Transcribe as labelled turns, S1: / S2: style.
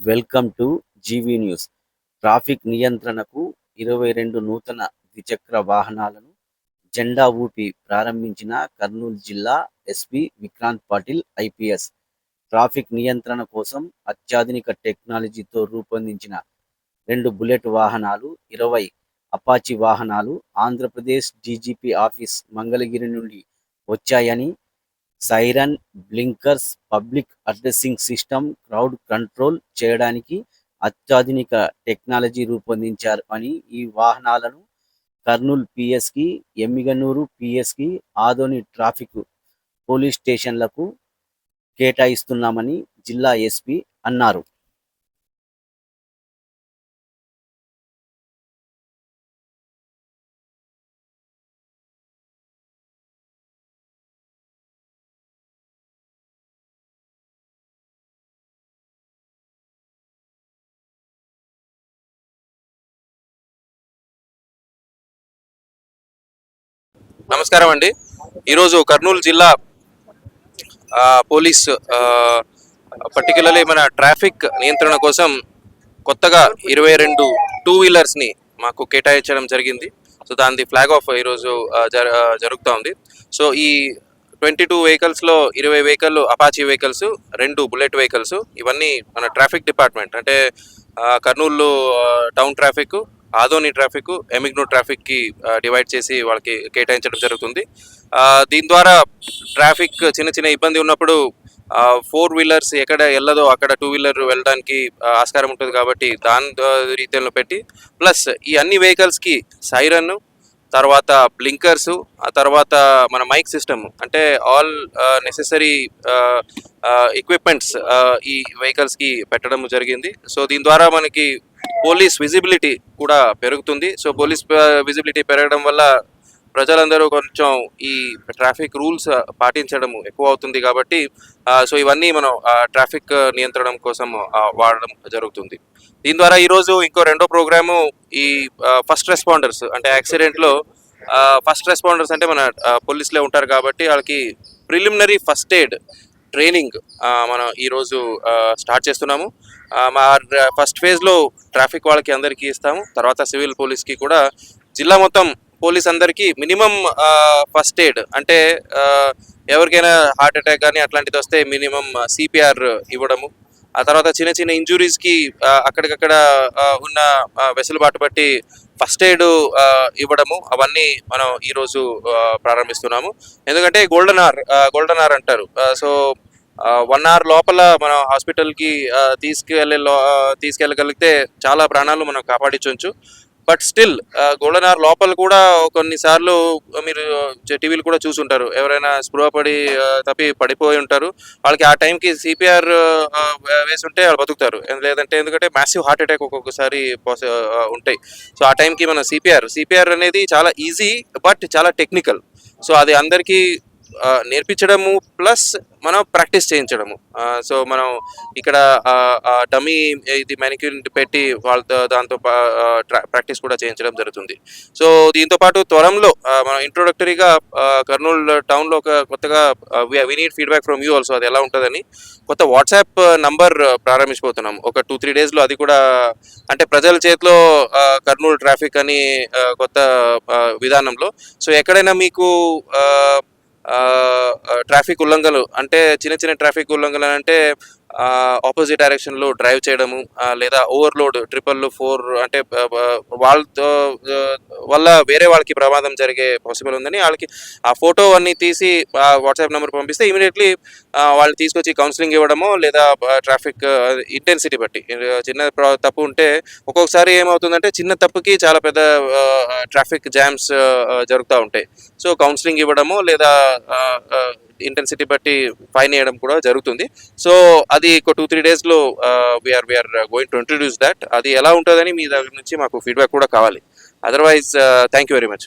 S1: Welcome to GV news. Traffic నియంత్రణకు ఇరవై రెండు నూతన ద్విచక్ర వాహనాలను జెండా ఊపి ప్రారంభించిన కర్నూలు జిల్లా SP Vikrant Patil IPS. Traffic నియంత్రణ కోసం అత్యాధునిక టెక్నాలజీతో రూపొందించిన రెండు బుల్లెట్ వాహనాలు ఇరవై అపాచి వాహనాలు ఆంధ్రప్రదేశ్ డీజీపీ ఆఫీస్ మంగళగిరి నుండి వచ్చాయని siren blinkers public addressing system crowd control చేయడానికి అత్యాధునిక టెక్నాలజీ రూపొందించారు అని ఈ వాహనాలను కర్నూలు పిఎస్కి ఎమ్మిగనూరు పిఎస్కి ఆదోని ట్రాఫిక్ పోలీస్ స్టేషన్లకు కేటాయిస్తున్నామని జిల్లా ఎస్పీ అన్నారు.
S2: నమస్కారం అండి. ఈరోజు కర్నూలు జిల్లా పోలీస్ పర్టికులర్లీ మన ట్రాఫిక్ నియంత్రణ కోసం కొత్తగా ఇరవై రెండు టూ వీలర్స్ని మాకు కేటాయించడం జరిగింది. సో దాని ఫ్లాగ్ ఆఫ్ ఈరోజు జర జరుగుతూ ఉంది. సో ఈ ట్వంటీ టూ వెహికల్స్లో ఇరవై వెహికల్ అపాచీ వెహికల్స్ రెండు బుల్లెట్ వెహికల్స్ ఇవన్నీ మన ట్రాఫిక్ డిపార్ట్మెంట్ అంటే Kurnool town traffic Adoni traffic ఎమిగ్నో ట్రాఫిక్కి డివైడ్ చేసి వాళ్ళకి కేటాయించడం జరుగుతుంది. దీని ద్వారా ట్రాఫిక్ చిన్న చిన్న ఇబ్బంది ఉన్నప్పుడు ఫోర్ వీలర్స్ ఎక్కడ వెళ్ళదో అక్కడ టూ వీలర్ వెళ్ళడానికి ఆస్కారం ఉంటుంది కాబట్టి దాని రీతిలో పెట్టి ప్లస్ ఈ అన్ని వెహికల్స్కి సైరన్ తర్వాత బ్లింకర్స్ ఆ తర్వాత మన మైక్ సిస్టమ్ అంటే ఆల్ నెసెసరీ ఎక్విప్మెంట్స్ ఈ వెహికల్స్కి పెట్టడం జరిగింది. సో దీని ద్వారా మనకి పోలీస్ విజిబిలిటీ కూడా పెరుగుతుంది. సో పోలీస్ విజిబిలిటీ పెరగడం వల్ల ప్రజలందరూ కొంచెం ఈ ట్రాఫిక్ రూల్స్ పాటించడం ఎక్కువ అవుతుంది కాబట్టి సో ఇవన్నీ మనం ట్రాఫిక్ నియంత్రణం కోసం వాడడం జరుగుతుంది. దీని ద్వారా ఈరోజు ఇంకో రెండో ప్రోగ్రాము ఈ ఫస్ట్ రెస్పాండర్స్ అంటే యాక్సిడెంట్లో ఫస్ట్ రెస్పాండర్స్ అంటే మన పోలీసులే ఉంటారు కాబట్టి వాళ్ళకి ప్రిలిమినరీ ఫస్ట్ ఎయిడ్ ట్రైనింగ్ మనం ఈరోజు స్టార్ట్ చేస్తున్నాము. మా ఫస్ట్ ఫేజ్లో ట్రాఫిక్ వాళ్ళకి అందరికీ ఇస్తాము. తర్వాత సివిల్ పోలీస్కి కూడా. జిల్లా మొత్తం పోలీస్ అందరికీ మినిమం ఫస్ట్ ఎయిడ్ అంటే ఎవరికైనా హార్ట్ అటాక్ కానీ అట్లాంటిది వస్తే మినిమం సిపిఆర్ ఇవ్వడము. ఆ తర్వాత చిన్న చిన్న ఇంజురీస్కి అక్కడికక్కడ ఉన్న వెసులుబాటు బట్టి ఫస్ట్ ఎయిడ్ ఇవ్వడము అవన్నీ మనం ఈరోజు ప్రారంభిస్తున్నాము. ఎందుకంటే గోల్డెన్ ఆర్ గోల్డెన్ ఆర్ అంటారు. సో వన్ అవర్ లోపల మనం హాస్పిటల్కి తీసుకెళ్ళే లో- తీసుకెళ్ళగలిగితే చాలా ప్రాణాలు మనం కాపాడించవచ్చు బట్ స్టిల్ గోల్డెన్ లోపల కూడా కొన్నిసార్లు మీరు టీవీలు కూడా చూసుంటారు. ఎవరైనా స్పృహ పడి తప్పి పడిపోయి ఉంటారు. వాళ్ళకి ఆ టైంకి సిపిఆర్ వేసి ఉంటే వాళ్ళు బతుకుతారు. లేదంటే ఎందుకంటే మ్యాసివ్ హార్ట్ అటాక్ ఒక్కొక్కసారి ఉంటాయి. సో ఆ టైంకి మన సిపిఆర్ సిపిఆర్ అనేది చాలా ఈజీ బట్ చాలా టెక్నికల్ సో అది అందరికీ నేర్పించడము ప్లస్ మనం ప్రాక్టీస్ చేయించడము. సో మనం ఇక్కడ డమీ ఇది మెనిక్యూర్ పెట్టి వాళ్ళతో దాంతో ప్రాక్టీస్ కూడా చేయించడం జరుగుతుంది. సో దీంతో పాటు త్వరలో మనం ఇంట్రొడక్టరీగా కర్నూలు టౌన్లో ఒక కొత్తగా we need feedback from you also అది ఎలా ఉంటుందని కొత్త వాట్సాప్ నంబర్ ప్రారంభించబోతున్నాం. ఒక టూ త్రీ డేస్లో అది కూడా అంటే ప్రజల చేతిలో కర్నూలు ట్రాఫిక్ అని కొత్త విధానంలో. సో ఎక్కడైనా మీకు ట్రాఫిక్ ఉల్లంఘనలు. అంటే చిన్న చిన్న ట్రాఫిక్ ఉల్లంఘనలు అంటే ఆపోజిట్ డైరెక్షన్లో డ్రైవ్ చేయడము లేదా ఓవర్లోడ్ ట్రిపుల్ ఫోర్ అంటే వాళ్ళతో వల్ల వేరే వాళ్ళకి ప్రమాదం జరిగే పాసిబుల్ ఉందని వాళ్ళకి ఆ ఫోటో అన్ని తీసి వాట్సాప్ నెంబర్ పంపిస్తే ఇమీడియట్లీ వాళ్ళు తీసుకొచ్చి కౌన్సిలింగ్ ఇవ్వడము లేదా ట్రాఫిక్ ఇంటెన్సిటీ బట్టి చిన్న తప్పు ఉంటే ఒక్కొక్కసారి ఏమవుతుందంటే చిన్న తప్పుకి చాలా పెద్ద ట్రాఫిక్ జామ్స్ జరుగుతూ ఉంటాయి. సో కౌన్సిలింగ్ ఇవ్వడము లేదా ఇంటెన్సిటీ బట్టి ఫైన్ వేయడం కూడా జరుగుతుంది. సో అది ఒక టూ త్రీ డేస్లో we're we're going to introduce that అది ఎలా ఉంటుందని మీ దగ్గర నుంచి మాకు ఫీడ్బ్యాక్ కూడా కావాలి. Otherwise thank you very much